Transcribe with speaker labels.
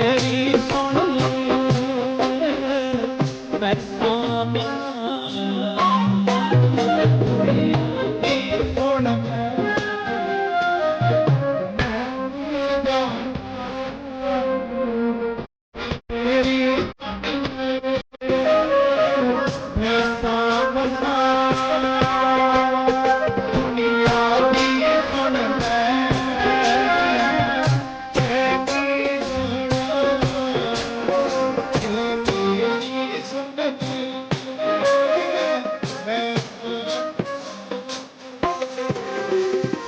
Speaker 1: ਮੇਰੀ ਸੁਣ ਲੈ। ਮੈਂ ਸਾਮਿਆ